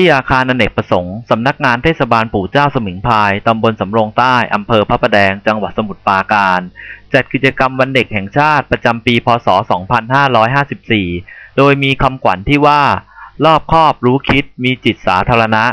ที่อาคารอเนกประสงค์ สำนักงานเทศบาลปู่เจ้าสมิงพายตำบลสำโรงใต้ อำเภอพระประแดง จังหวัดสมุทรปราการ จัดกิจกรรมวันเด็กแห่งชาติประจำปี พศ 2554 โดยมีคำขวัญที่ว่า รอบครอบรู้คิด มีจิตสาธารณะ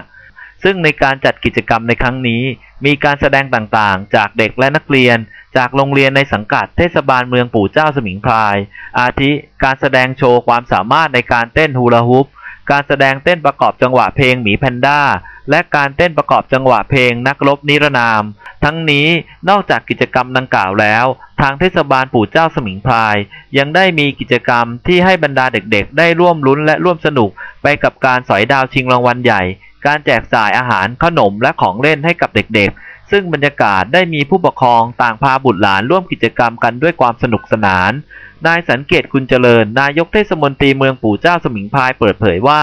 ซึ่งในการจัดกิจกรรมในครั้งนี้ มีการแสดงต่างๆ จากเด็กและนักเรียน จากโรงเรียนในสังกัดเทศบาลเมืองปู่เจ้าสมิงพาย อาทิ การแสดงโชว์ความสามารถในการเต้นฮูลาฮูป การแสดงเต้นประกอบจังหวะเพลงหมีแพนด้า และการเต้นประกอบจังหวะเพลงนักรบนิรนาม ทั้งนี้นอกจากกิจกรรมดังกล่าวแล้ว ทางเทศบาลปู่เจ้าสมิงพราย ยังได้มีกิจกรรมที่ให้บรรดาเด็กๆ ได้ร่วมลุ้นและร่วมสนุก ไปกับการสอยดาวชิงรางวัลใหญ่ การแจกจ่ายอาหารขนมและของเล่นให้กับเด็กๆ ซึ่งบรรยากาศได้มีผู้ปกครองต่างพาบุตรหลานร่วมกิจกรรมกันด้วยความสนุกสนาน นายสันเกตคุณเจริญ นายกเทศมนตรีเมืองปู่เจ้าสมิงพายเปิดเผยว่า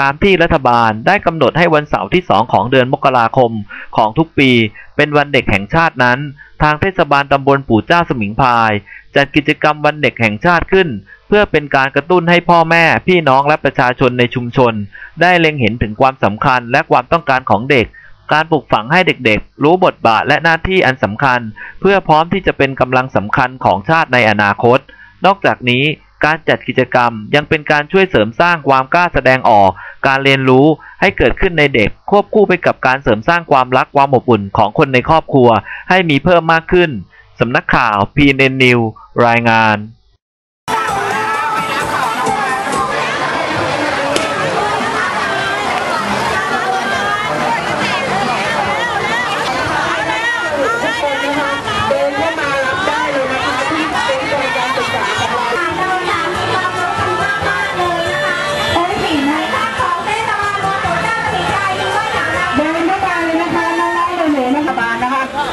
ตามที่รัฐบาลได้กำหนดให้วันเสาร์ที่ 2 ของเดือนมกราคมของทุกปี เป็นวันเด็กแห่งชาตินั้น ทางเทศบาลตำบลปู่เจ้าสมิงพาย จัดกิจกรรมวันเด็กแห่งชาติขึ้น เพื่อเป็นการกระตุ้นให้พ่อแม่ พี่น้องและประชาชนในชุมชน ได้เล็งเห็นถึงความสำคัญและความต้องการของเด็ก การปลูกฝังให้เด็กๆ รู้บทบาทและหน้าที่อันสำคัญ เพื่อพร้อมที่จะเป็นกำลังสำคัญของชาติในอนาคต นอกจากนี้การจัดกิจกรรมยังเป็นการช่วยเสริมสร้างความกล้าแสดงออก การเรียนรู้ให้เกิดขึ้นในเด็ก ควบคู่ไปกับการเสริมสร้างความรักความอบอุ่นของคนในครอบครัว ให้มีเพิ่มมากขึ้นสำนักข่าว PNN News รายงานเดิน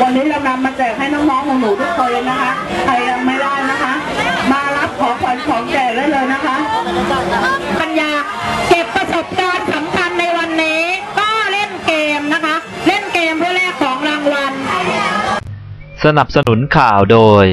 วันนี้เรานำมาแจกให้น้องๆของหนูทุกคนเลยนะคะ ใครยังไม่ได้นะคะ มารับของขวัญของแจกได้เลยนะคะปัญญาเก็บประสบการณ์สำคัญในวันนี้ ก็เล่นเกมนะคะ เล่นเกมเพื่อแลกของรางวัล สนับสนุนข่าวโดย